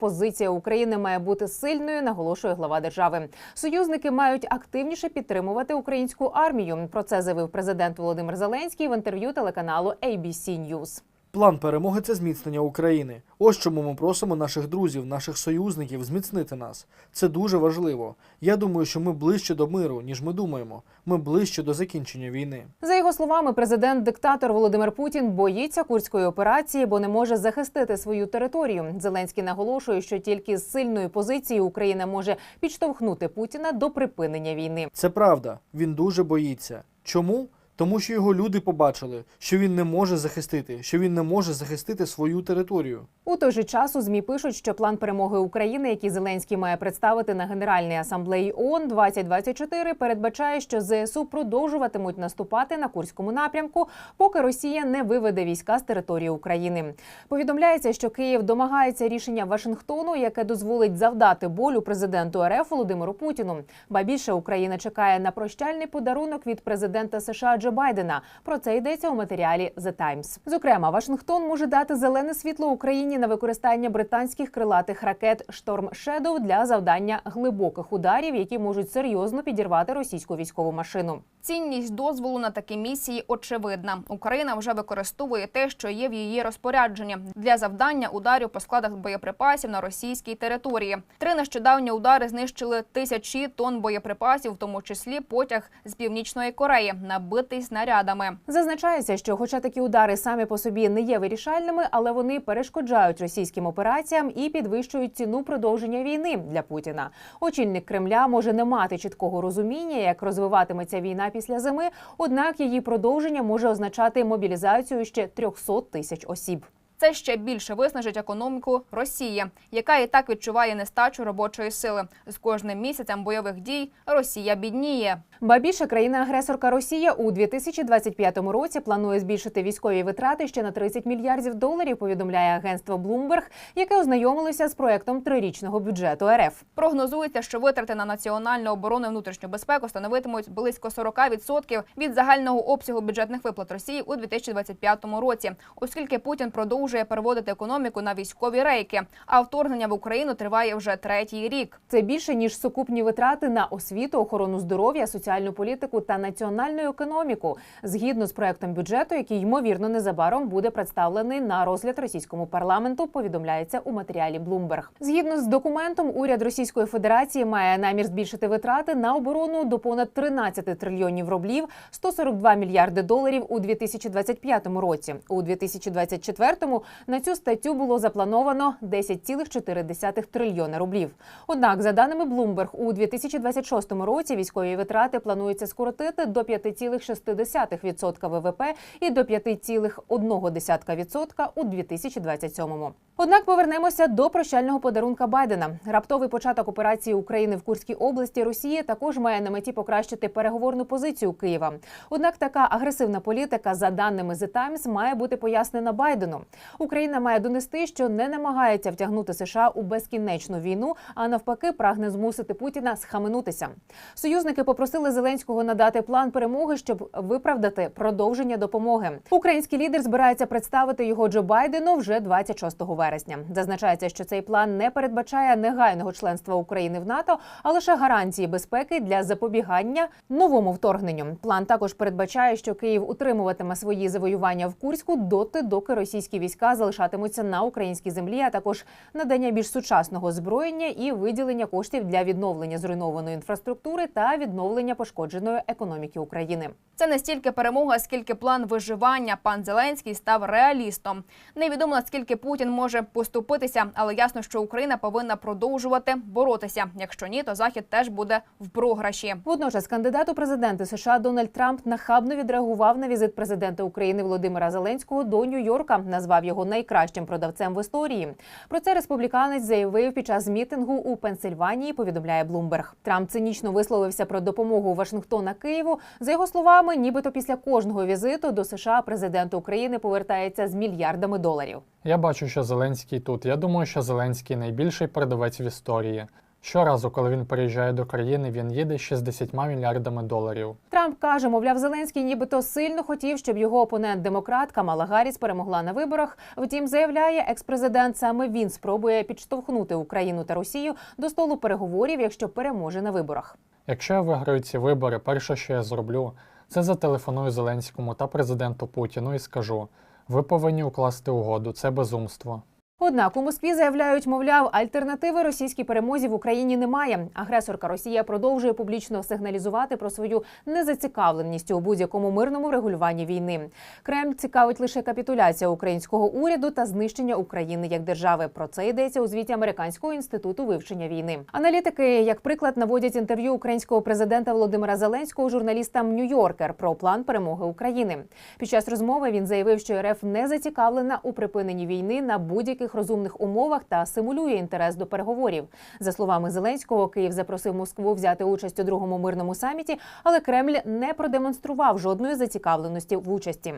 Позиція України має бути сильною, наголошує глава держави. Союзники мають активніше підтримувати українську армію. Про це заявив президент Володимир Зеленський в інтерв'ю телеканалу ABC News. План перемоги це зміцнення України. Ось чому ми просимо наших друзів, наших союзників зміцнити нас. Це дуже важливо. Я думаю, що ми ближче до миру, ніж ми думаємо. Ми ближче до закінчення війни. За його словами, президент-диктатор Володимир Путін боїться курської операції, бо не може захистити свою територію. Зеленський наголошує, що тільки з сильної позиції Україна може підштовхнути Путіна до припинення війни. Це правда. Він дуже боїться. Чому? Тому що його люди побачили, що він не може захистити, що він не може захистити свою територію. У той же час у змі пишуть, що план перемоги України, який Зеленський має представити на Генеральній асамблеї ООН 2024, передбачає, що ЗСУ продовжуватимуть наступати на курському напрямку, поки Росія не виведе війська з території України. Повідомляється, що Київ домагається рішення Вашингтону, яке дозволить завдати болю президенту РФ Володимиру Путіну. Ба більше Україна чекає на прощальний подарунок від президента США Джо Байдена. Про це йдеться у матеріалі The Times. Зокрема, Вашингтон може дати зелене світло Україні на використання британських крилатих ракет Шторм Shadow для завдання глибоких ударів, які можуть серйозно підірвати російську військову машину. Цінність дозволу на такі місії очевидна. Україна вже використовує те, що є в її розпорядженні для завдання ударів по складах боєприпасів на російській території. Три нещодавні удари знищили тисячі тонн боєприпасів, в тому числі потяг з північної Кореї, набитий снарядами. Зазначається, що, хоча такі удари самі по собі не є вирішальними, але вони перешкоджають російським операціям і підвищують ціну продовження війни для Путіна. Очільник Кремля може не мати чіткого розуміння, як розвиватиметься війна після зими однак її продовження може означати мобілізацію ще 300 тисяч осіб. Це ще більше виснажить економіку Росії, яка і так відчуває нестачу робочої сили. З кожним місяцем бойових дій Росія бідніє. Ба більше країна-агресорка Росія у 2025 році планує збільшити військові витрати ще на 30 мільярдів доларів. Повідомляє агентство Bloomberg, яке ознайомилося з проектом трирічного бюджету РФ. Прогнозується, що витрати на національну оборону і внутрішню безпеку становитимуть близько 40% від загального обсягу бюджетних виплат Росії у 2025 році, оскільки Путін продовжує переводити економіку на військові рейки. А вторгнення в Україну триває вже третій рік. Це більше ніж сукупні витрати на освіту, охорону здоров'я, соціальну політику та національну економіку, згідно з проектом бюджету, який ймовірно незабаром буде представлений на розгляд російському парламенту. Повідомляється у матеріалі Bloomberg. Згідно з документом, уряд Російської Федерації має намір збільшити витрати на оборону до понад 13 трильйонів рублів, 142 мільярди доларів у 2025 році. У 2024 на цю статтю було заплановано 10,4 трильйона рублів. Однак, за даними Bloomberg, у 2026 році військові витрати планується скоротити до 5,6% ВВП і до 5,1% у 2027. Однак повернемося до прощального подарунка Байдена. Раптовий початок операції України в Курській області Росії також має на меті покращити переговорну позицію Києва. Однак така агресивна політика, за даними The Times, має бути пояснена Байдену. Україна має донести, що не намагається втягнути США у безкінечну війну, а навпаки, прагне змусити Путіна схаменутися. Союзники попросили Зеленського надати план перемоги, щоб виправдати продовження допомоги. Український лідер збирається представити його Джо Байдену вже 26 вересня. Зазначається, що цей план не передбачає негайного членства України в НАТО, а лише гарантії безпеки для запобігання новому вторгненню. План також передбачає, що Київ утримуватиме свої завоювання в Курську доти, доки російські війська залишатимуться на українській землі, а також надання більш сучасного озброєння і виділення коштів для відновлення зруйнованої інфраструктури та відновлення пошкодженої економіки України. Це не стільки перемога, скільки план виживання. Пан Зеленський став реалістом. Невідомо наскільки Путін може поступитися, але ясно, що Україна повинна продовжувати боротися. Якщо ні, то захід теж буде в програші. Водночас кандидат у президенти США Дональд Трамп нахабно відреагував на візит президента України Володимира Зеленського до Нью-Йорка, назвав його найкращим продавцем в історії. Про це республіканець заявив під час мітингу у Пенсильванії. Повідомляє Блумберг. Трамп цинічно висловився про допомогу Вашингтона Києву. За його словами, нібито після кожного візиту до США президент України повертається з мільярдами доларів. Я бачу, що Зеленський тут. Я думаю, що Зеленський найбільший продавець в історії. Щоразу, коли він приїжджає до країни, він їде з 60 мільярдами доларів. Трамп каже, мовляв, Зеленський нібито сильно хотів, щоб його опонент демократ Камала Гарріс перемогла на виборах. Втім, заявляє екс-президент, саме він спробує підштовхнути Україну та Росію до столу переговорів, якщо переможе на виборах. Якщо я виграю ці вибори, перше, що я зроблю, це зателефоную Зеленському та президенту Путіну і скажу: ви повинні укласти угоду, це безумство. Однак у Москві заявляють, мовляв, альтернативи російській перемозі в Україні немає. Агресорка Росія продовжує публічно сигналізувати про свою незацікавленість у будь-якому мирному врегулюванні війни. Кремль цікавить лише капітуляція українського уряду та знищення України як держави. Про це йдеться у звіті Американського інституту вивчення війни. Аналітики, як приклад, наводять інтерв'ю українського президента Володимира Зеленського журналістам Нью-Йоркер про план перемоги України. Під час розмови він заявив, що РФ не зацікавлена у припиненні війни на будь-яких розумних умовах та симулює інтерес до переговорів. За словами Зеленського, Київ запросив Москву взяти участь у другому мирному саміті, але Кремль не продемонстрував жодної зацікавленості в участі.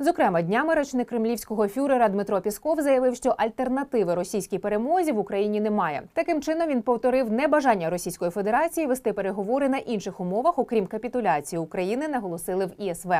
Зокрема, днями речник кремлівського фюрера Дмитро Пісков заявив, що альтернативи російській перемозі в Україні немає. Таким чином він повторив небажання Російської Федерації вести переговори на інших умовах, окрім капітуляції України, наголосили в ІСВ.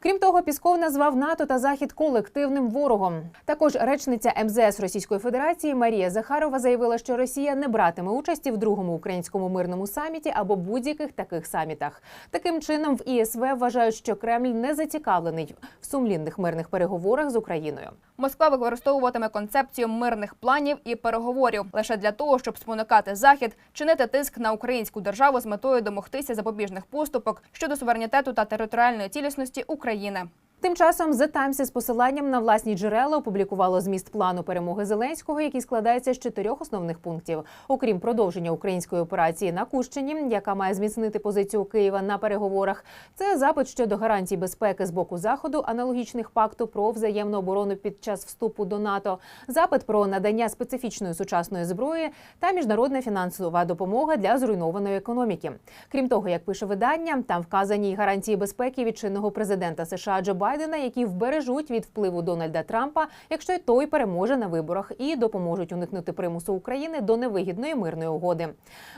Крім того, Пісков назвав НАТО та Захід колективним ворогом. Також речниця МЗС Російської Федерації Марія Захарова заявила, що Росія не братиме участі в другому українському мирному саміті або будь-яких таких самітах. Таким чином, в ІСВ вважають, що Кремль не зацікавлений в сумлінних мирних переговорах з Україною. Москва використовуватиме концепцію мирних планів і переговорів лише для того, щоб спонукати захід, чинити тиск на українську державу з метою домогтися запобіжних поступок щодо суверенітету та територіальної цілісності України. Тим часом The Times із посиланням на власні джерела опублікувало зміст плану перемоги Зеленського, який складається з чотирьох основних пунктів. Окрім продовження української операції на Кущині, яка має зміцнити позицію Києва на переговорах. Це запит щодо гарантій безпеки з боку заходу, аналогічних пакту про взаємну оборону під час вступу до НАТО, запит про надання специфічної сучасної зброї та міжнародна фінансова допомога для зруйнованої економіки. Крім того, як пише видання, там вказані гарантії безпеки від чинного президента США Джо Байдена, які вбережуть від впливу Дональда Трампа, якщо й той переможе на виборах, і допоможуть уникнути примусу України до невигідної мирної угоди.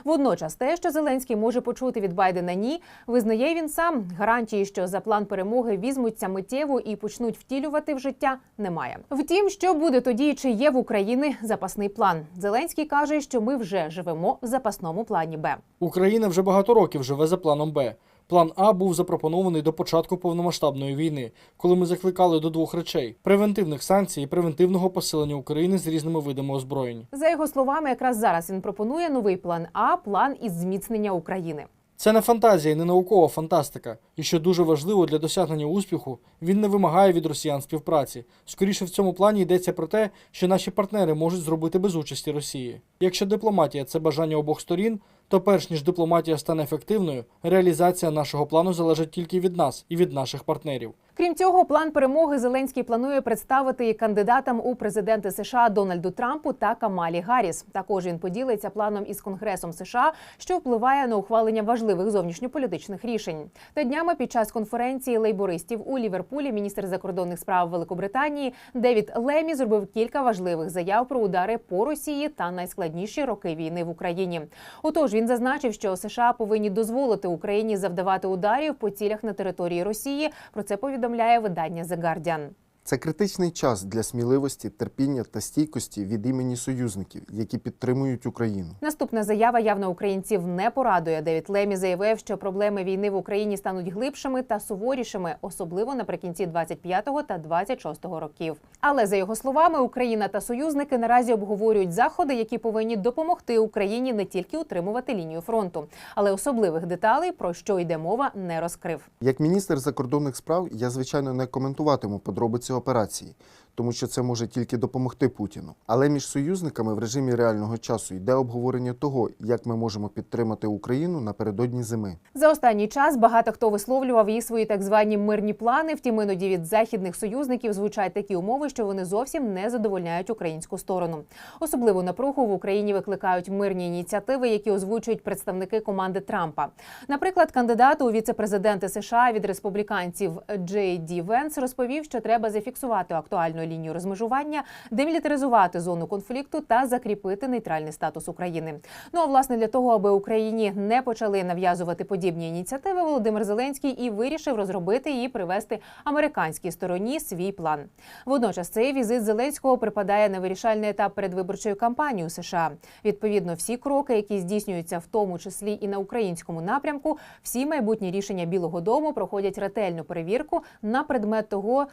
Водночас, те, що Зеленський може почути від Байдена ні, визнає він сам. Гарантії, що за план перемоги візьмуться миттєво і почнуть втілювати в життя, немає. Втім, що буде тоді, чи є в Україні запасний план? Зеленський каже, що ми вже живемо в запасному плані Б. Україна вже багато років живе за планом Б. План А був запропонований до початку повномасштабної війни, коли ми закликали до двох речей: превентивних санкцій і превентивного посилення України з різними видами озброєнь. За його словами, якраз зараз він пропонує новий план А план із зміцнення України. Це не фантазія, і не наукова фантастика. І що дуже важливо для досягнення успіху, він не вимагає від росіян співпраці. Скоріше в цьому плані йдеться про те, що наші партнери можуть зробити без участі Росії. Якщо дипломатія це бажання обох сторін, то перш ніж дипломатія стане ефективною, реалізація нашого плану залежить тільки від нас і від наших партнерів. Крім цього, план перемоги Зеленський планує представити і кандидатам у президенти США Дональду Трампу та Камалі Гарріс. Також він поділиться планом із Конгресом США, що впливає на ухвалення важливих зовнішньополітичних рішень. Та днями під час конференції лейбористів у Ліверпулі міністр закордонних справ Великобританії Девід Лемі зробив кілька важливих заяв про удари по Росії та найскладніші роки війни в Україні. Отож він зазначив, що США повинні дозволити Україні завдавати ударів по цілях на території Росії. Про це повідомляє видання The Guardian. Це критичний час для сміливості, терпіння та стійкості від імені союзників, які підтримують Україну. Наступна заява явно українців не порадує. Девід Лемі заявив, що проблеми війни в Україні стануть глибшими та суворішими, особливо наприкінці 25-го та 26-го років. Але за його словами, Україна та союзники наразі обговорюють заходи, які повинні допомогти Україні не тільки утримувати лінію фронту, але особливих деталей про що йде мова, не розкрив. Як міністр закордонних справ, я звичайно не коментуватиму подробиці операції, тому що це може тільки допомогти Путіну. Але між союзниками в режимі реального часу йде обговорення того, як ми можемо підтримати Україну напередодні зими. За останній час багато хто висловлював і свої так звані мирні плани. Втім, іноді від західних союзників звучать такі умови, що вони зовсім не задовольняють українську сторону. Особливу напругу в Україні викликають мирні ініціативи, які озвучують представники команди Трампа. Наприклад, кандидат у віце-президенти США від республіканців Джей Ді Венс розповів, що треба зафіксувати актуальну червону лінію розмежування, демілітаризувати зону конфлікту та закріпити нейтральний статус України. Ну а власне для того, аби Україні не почали нав'язувати подібні ініціативи, Володимир Зеленський і вирішив розробити і привести американській стороні свій план. Водночас цей візит Зеленського припадає на вирішальний етап передвиборчої кампанії у США. Відповідно, всі кроки, які здійснюються в тому числі і на українському напрямку, всі майбутні рішення Білого Дому проходять ретельну перевірку на предмет того.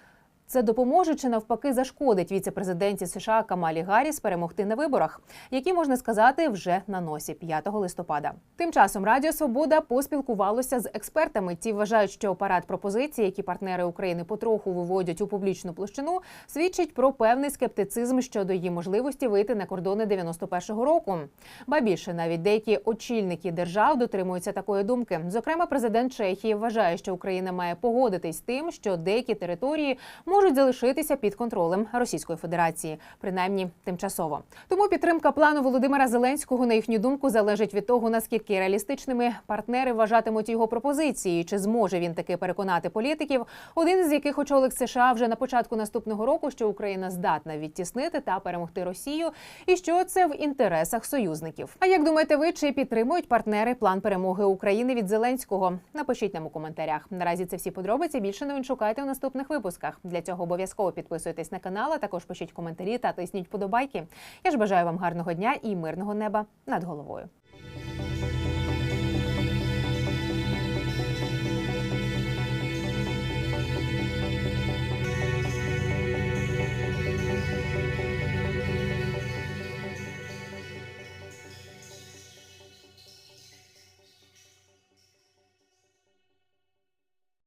Це допоможе чи навпаки зашкодить віце-президенті США Камалі Гарріс перемогти на виборах, які можна сказати вже на носі 5 листопада. Тим часом Радіо Свобода поспілкувалося з експертами. Ті вважають, що парад пропозицій, які партнери України потроху виводять у публічну площину, свідчить про певний скептицизм щодо її можливості вийти на кордони 91-го року. Ба більше навіть деякі очільники держав дотримуються такої думки. Зокрема, президент Чехії вважає, що Україна має погодитись з тим, що деякі території можуть залишитися під контролем Російської Федерації, принаймні тимчасово. Тому підтримка плану Володимира Зеленського, на їхню думку, залежить від того, наскільки реалістичними партнери вважатимуть його пропозиції, чи зможе він таки переконати політиків, один з яких очолик США вже на початку наступного року, що Україна здатна відтіснити та перемогти Росію, і що це в інтересах союзників. А як думаєте, ви чи підтримують партнери план перемоги України від Зеленського? Напишіть нам у коментарях. Наразі це всі подробиці. Більше новин шукайте у наступних випусках. Для цього обов'язково підписуйтесь на канал, а також пишіть коментарі та тисніть подобайки. Я ж бажаю вам гарного дня і мирного неба над головою.